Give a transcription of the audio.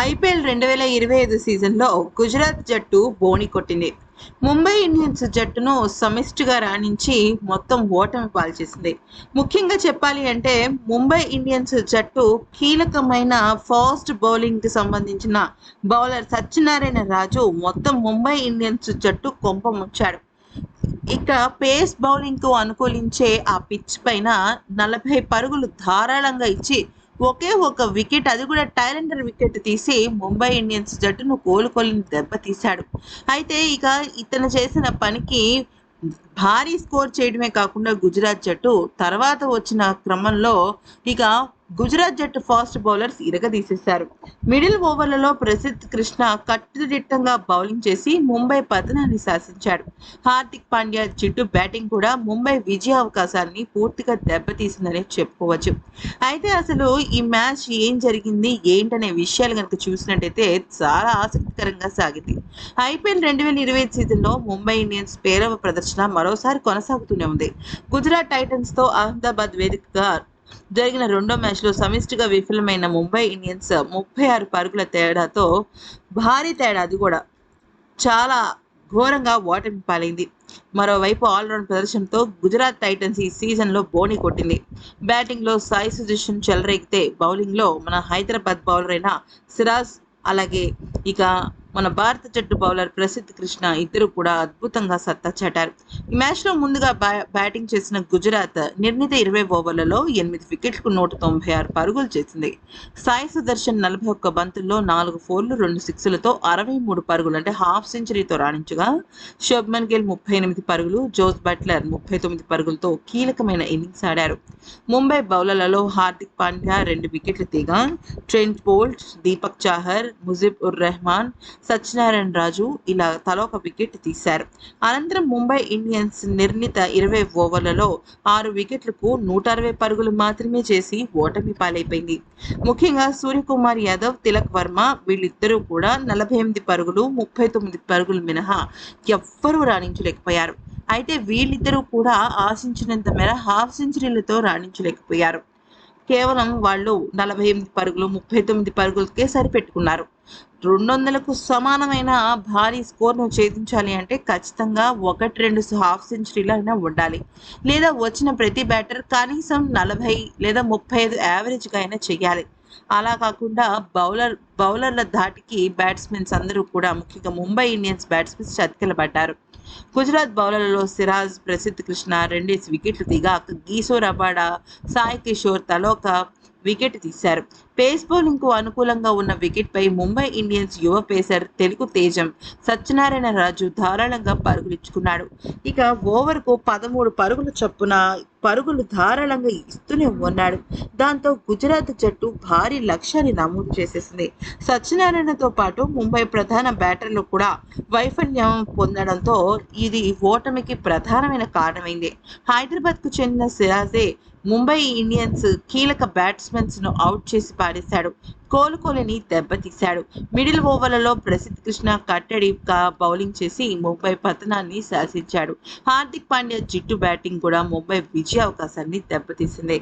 IPL రెండు వేల ఇరవై ఐదు సీజన్లో గుజరాత్ జట్టు బోణి కొట్టింది. ముంబై ఇండియన్స్ జట్టును సమిష్టిగా రాణించి మొత్తం ఓటమి పాల్చేసింది. ముఖ్యంగా చెప్పాలి అంటే ముంబై ఇండియన్స్ జట్టు కీలకమైన ఫాస్ట్ బౌలింగ్కి సంబంధించిన బౌలర్ సత్యనారాయణ రాజు మొత్తం ముంబై ఇండియన్స్ జట్టు కొంప ముంచాడు. ఇక పేస్ బౌలింగ్కు అనుకూలించే ఆ పిచ్ పైన నలభై పరుగులు ధారాళంగా ఇచ్చి ఒకే ఒక వికెట్ అది కూడా టైలెండర్ వికెట్ తీసి ముంబై ఇండియన్స్ జట్టును కోలుకోలేని దెబ్బతీశాడు అయితే ఇక ఇతను చేసిన పనికి భారీ స్కోర్ చేయడమే కాకుండా గుజరాత్ జట్టు తర్వాత వచ్చిన క్రమంలో ఇక గుజరాత్ జట్టు ఫాస్ట్ బౌలర్స్ ఇరగదీసేశారు. మిడిల్ ఓవర్లలో ప్రసిద్ధ్ కృష్ణ కట్టుదిట్టంగా బౌలింగ్ చేసి ముంబై పతనాన్ని శాసించాడు. హార్దిక్ పాండ్యా జట్టు బ్యాటింగ్ కూడా ముంబై విజయ అవకాశాన్ని పూర్తిగా దెబ్బతీసిందనే చెప్పుకోవచ్చు. అయితే అసలు ఈ మ్యాచ్ ఏం జరిగింది ఏంటనే విషయాలు కనుక చూసినట్టయితే చాలా ఆసక్తికరంగా సాగింది. ఐపీఎల్ రెండు వేల ఇరవై ఐదు సీజన్లో ముంబై ఇండియన్స్ పేరవ ప్రదర్శన మరోసారి కొనసాగుతూనే ఉంది. గుజరాత్ టైటన్స్తో అహ్మదాబాద్ వేదికగా జరిగిన రెండో మ్యాచ్లో సమిష్టిగా విఫలమైన ముంబై ఇండియన్స్ ముప్పై ఆరు పరుగుల తేడాతో భారీ తేడా అది కూడా. చాలా ఘోరంగా ఓటమి పాలైంది. మరోవైపు ఆల్రౌండ్ ప్రదర్శనతో గుజరాత్ టైటన్స్ ఈ సీజన్లో బోని కొట్టింది. బ్యాటింగ్లో సాయి సుజిషన్ చెలరేగితే బౌలింగ్లో మన హైదరాబాద్ బౌలర్ అయిన సిరాజ్ అలాగే ఇక మన భారత జట్టు బౌలర్ ప్రసిద్ధ్ కృష్ణ ఇద్దరు కూడా అద్భుతంగా సత్తా చాటారు. ఈ మ్యాచ్లో ముందుగా బ్యాటింగ్ చేసిన గుజరాత్ నిర్ణీత ఇరవై ఓవర్లలో ఎనిమిది వికెట్లకు నూట తొంభై ఆరు పరుగులు చేసింది. సాయి సుదర్శన్ నలభై ఒక్క బంతుల్లో నాలుగు ఫోర్లు రెండు సిక్స్లతో అరవై మూడు పరుగులు అంటే హాఫ్ సెంచరీతో రాణించగా శుభ్మన్ గిల్ ముప్పై ఎనిమిది పరుగులు జోస్ బట్లర్ ముప్పై తొమ్మిది పరుగులతో కీలకమైన ఇన్నింగ్స్ ఆడారు. ముంబై బౌలర్లలో హార్దిక్ పాండ్యా రెండు వికెట్లు తీగా ట్రెంట్ బోల్ట్ దీపక్ చాహర్ ముజిబ్ ఉర్ రెహమాన్ సత్యనారాయణ రాజు ఇలా తలొక వికెట్ తీశారు. అనంతరం ముంబై ఇండియన్స్ నిర్ణీత ఇరవై ఓవర్లలో ఆరు వికెట్లకు నూట అరవై పరుగులు మాత్రమే చేసి ఓటమి పాలైపోయింది. ముఖ్యంగా సూర్యకుమార్ యాదవ్ తిలక్ వర్మ వీళ్ళిద్దరూ కూడా నలభై ఎనిమిది పరుగులు ముప్పై తొమ్మిది పరుగులు మినహా ఎవ్వరూ రాణించలేకపోయారు. అయితే వీళ్ళిద్దరూ కూడా ఆశించినంత మేర హాఫ్ సెంచరీలతో రాణించలేకపోయారు. కేవలం వాళ్ళు నలభై ఎనిమిది పరుగులు ముప్పై తొమ్మిది పరుగులకే సరిపెట్టుకున్నారు. రెండు వందలకు సమానమైన భారీ స్కోర్ను ఛేదించాలి అంటే ఖచ్చితంగా ఒకటి రెండు హాఫ్ సెంచరీలు అయినా ఉండాలి. లేదా వచ్చిన ప్రతి బ్యాటర్ కనీసం నలభై లేదా ముప్పై ఐదు యావరేజ్గా అయినా చేయాలి అలా కాకుండా బౌలర్ బౌలర్ల ధాటికి బ్యాట్స్మెన్స్ అందరూ కూడా ముఖ్యంగా ముంబై ఇండియన్స్ బ్యాట్స్మెన్స్ చతికిలబడ్డారు గుజరాత్ బౌలర్లలో సిరాజ్ ప్రసిద్ధ్ కృష్ణ రెండేసి వికెట్లు దిగా గీసో రబాడా సాయి కిషోర్ తలోక వికెట్ తీశారు. పేస్ బౌలింగ్కు అనుకూలంగా ఉన్న వికెట్ పై ముంబై ఇండియన్స్ యువ పేసర్ తెలుగు తేజం సత్యనారాయణ రాజు ధారాళంగా పరుగులిచ్చుకున్నాడు. ఇక ఓవర్కు పదమూడు పరుగుల చొప్పున పరుగులు ధారాళంగా ఇస్తూనే ఉన్నాడు. దాంతో గుజరాత్ జట్టు భారీ లక్ష్యాన్ని నమోదు చేసేసింది. సత్యనారాయణతో పాటు ముంబై ప్రధాన బ్యాటర్లు కూడా వైఫల్యం పొందడంతో ఇది ఓటమికి ప్రధానమైన కారణమైంది. హైదరాబాద్కు చెందిన సిరాజే ముంబై ఇండియన్స్ కీలక బ్యాట్స్మెన్స్ను అవుట్ చేసి ఆడేశాడు కోలుకోలేని దెబ్బతీశాడు మిడిల్ ఓవర్లలో ప్రసిద్ధ్ కృష్ణ కట్టడిగా బౌలింగ్ చేసి ముంబై పతనాన్ని శాసించాడు. హార్దిక్ పాండ్యా జిట్టు బ్యాటింగ్ కూడా ముంబై విజయ అవకాశాన్ని దెబ్బతీసింది.